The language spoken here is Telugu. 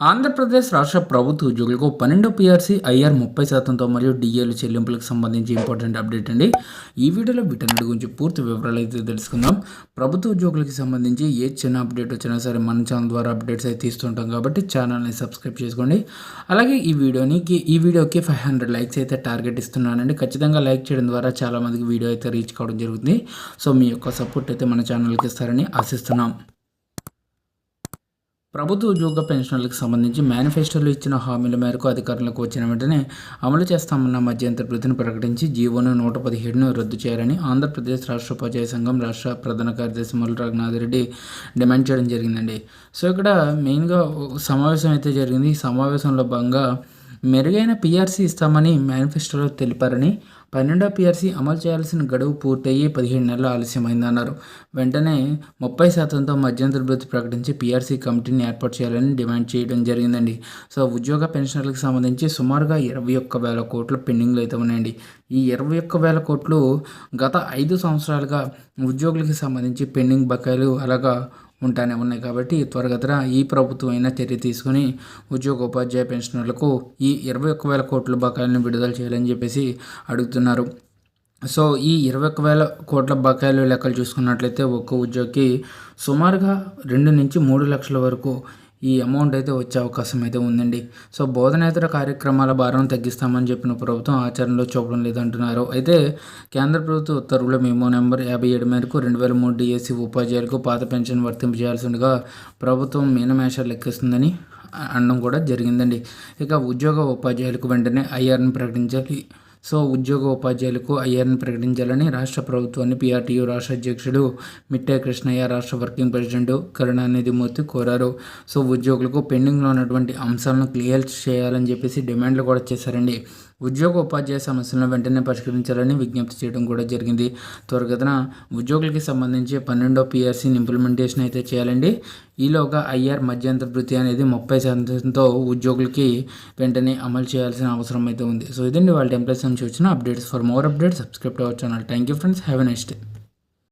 ఆంధ్రప్రదేశ్ రాష్ట్ర ప్రభుత్వ ఉద్యోగులకు పన్నెండో పిఆర్సీ ఐఆర్ ముప్పై శాతంతో మరియు డిఏలు చెల్లింపులకు సంబంధించి ఇంపార్టెంట్ అప్డేట్ అండి. ఈ వీడియోలో వీటన్నిటి గురించి పూర్తి వివరాలు అయితే తెలుసుకుందాం. ప్రభుత్వ ఉద్యోగులకు సంబంధించి ఏ చిన్న అప్డేట్ వచ్చినా సరే మన ఛానల్ ద్వారా అప్డేట్స్ అయితే తీస్తుంటాం కాబట్టి ఛానల్ని సబ్స్క్రైబ్ చేసుకోండి. అలాగే ఈ వీడియోనికి ఈ వీడియోకి ఫైవ్ హండ్రెడ్ లైక్స్ అయితే టార్గెట్ ఇస్తున్నానండి. ఖచ్చితంగా లైక్ చేయడం ద్వారా చాలామందికి వీడియో అయితే రీచ్ కావడం జరుగుతుంది. సో మీ యొక్క సపోర్ట్ అయితే మన ఛానల్కి ఇస్తారని ఆశిస్తున్నాం. ప్రభుత్వ ఉద్యోగ పెన్షన్లకు సంబంధించి మేనిఫెస్టోలో ఇచ్చిన హామీల మేరకు అధికారులకు వచ్చిన వెంటనే అమలు చేస్తామన్న మధ్యంతర ప్రతిని ప్రకటించి జీవోను నూట పదిహేడును రద్దు చేయాలని ఆంధ్రప్రదేశ్ రాష్ట్ర ఉపాధ్యాయ సంఘం రాష్ట్ర ప్రధాన కార్యదర్శి మురళి రఘునాథ్ రెడ్డి డిమాండ్ చేయడం జరిగిందండి. సో ఇక్కడ మెయిన్గా సమావేశం అయితే జరిగింది. ఈ సమావేశంలో భాగంగా మెరుగైన పీఆర్సీ ఇస్తామని మేనిఫెస్టోలో తెలిపారని పన్నెండో పీఆర్సీ అమలు చేయాల్సిన గడువు పూర్తయ్యి పదిహేడు నెలలు ఆలస్యమైందన్నారు వెంటనే ముప్పై శాతంతో మధ్యంతర వృత్తి ప్రకటించి పిఆర్సీ కమిటీని ఏర్పాటు చేయాలని డిమాండ్ చేయడం జరిగిందండి. సో ఉద్యోగ పెన్షన్లకు సంబంధించి సుమారుగా ఇరవై ఒక్క వేల కోట్లు పెండింగ్లు అయితే ఉన్నాయండి. ఈ ఇరవై ఒక్క వేల కోట్లు గత ఐదు సంవత్సరాలుగా ఉద్యోగులకు సంబంధించి పెండింగ్ బకాయిలు అలాగా ఉంటానే ఉన్నాయి కాబట్టి త్వరగతిన ఈ ప్రభుత్వం అయినా చర్య తీసుకుని ఉద్యోగ ఉపాధ్యాయ పెన్షనర్లకు ఈ ఇరవై ఒక్క వేల కోట్ల బకాయిలను విడుదల చేయాలని చెప్పేసి అడుగుతున్నారు. సో ఈ ఇరవై ఒక్క వేల కోట్ల బకాయిలు లెక్కలు చూసుకున్నట్లయితే ఒక్క ఉద్యోగికి సుమారుగా రెండు నుంచి మూడు లక్షల వరకు ఈ అమౌంట్ అయితే వచ్చే అవకాశం అయితే ఉందండి. సో బోధనేతర కార్యక్రమాల భారం తగ్గిస్తామని చెప్పిన ప్రభుత్వం ఆచరణలో చూపడం లేదంటున్నారు. అయితే కేంద్ర ప్రభుత్వ ఉత్తర్వుల మేమో నెంబర్ యాభై ఏడు మేరకు రెండు వేల మూడు డిఎస్సి ఉపాధ్యాయులకు పాత పెన్షన్ వర్తింపజేయాల్సిందిగా ప్రభుత్వం మీనమేషాలు లెక్కిస్తుందని అనడం కూడా జరిగిందండి. ఇక ఉద్యోగ ఉపాధ్యాయులకు వెంటనే ఐఆర్ని ప్రకటించాలి. సో ఉద్యోగ ఉపాధ్యాయులకు ఐఆర్ని ప్రకటించాలని రాష్ట్ర ప్రభుత్వాన్ని పీఆర్టీయూ రాష్ట్ర అధ్యక్షుడు మిట్టే కృష్ణయ్య రాష్ట్ర వర్కింగ్ ప్రెసిడెంట్ కరుణానిధి మూర్తి కోరారు. సో ఉద్యోగులకు పెండింగ్లో ఉన్నటువంటి అంశాలను క్లియర్ చేయాలని చెప్పేసి డిమాండ్లు కూడా చేశారండి. ఉద్యోగ ఉపాధ్యాయ సమస్యలను వెంటనే పరిష్కరించాలని విజ్ఞప్తి చేయడం కూడా జరిగింది. త్వరగతన ఉద్యోగులకి సంబంధించి పన్నెండో పిఆర్సీని ఇంప్లిమెంటేషన్ అయితే చేయాలండి. ఈలోగా ఐఆర్ మధ్యంతర వృత్తి అనేది ముప్పై శాతంతో ఉద్యోగులకి వెంటనే అమలు చేయాల్సిన అవసరం అయితే ఉంది. సో ఇదండి వాళ్ళ టెంప్లెట్స్ నుంచి వచ్చిన updates. For more updates subscribe our channel. Thank you friends. Have a next day.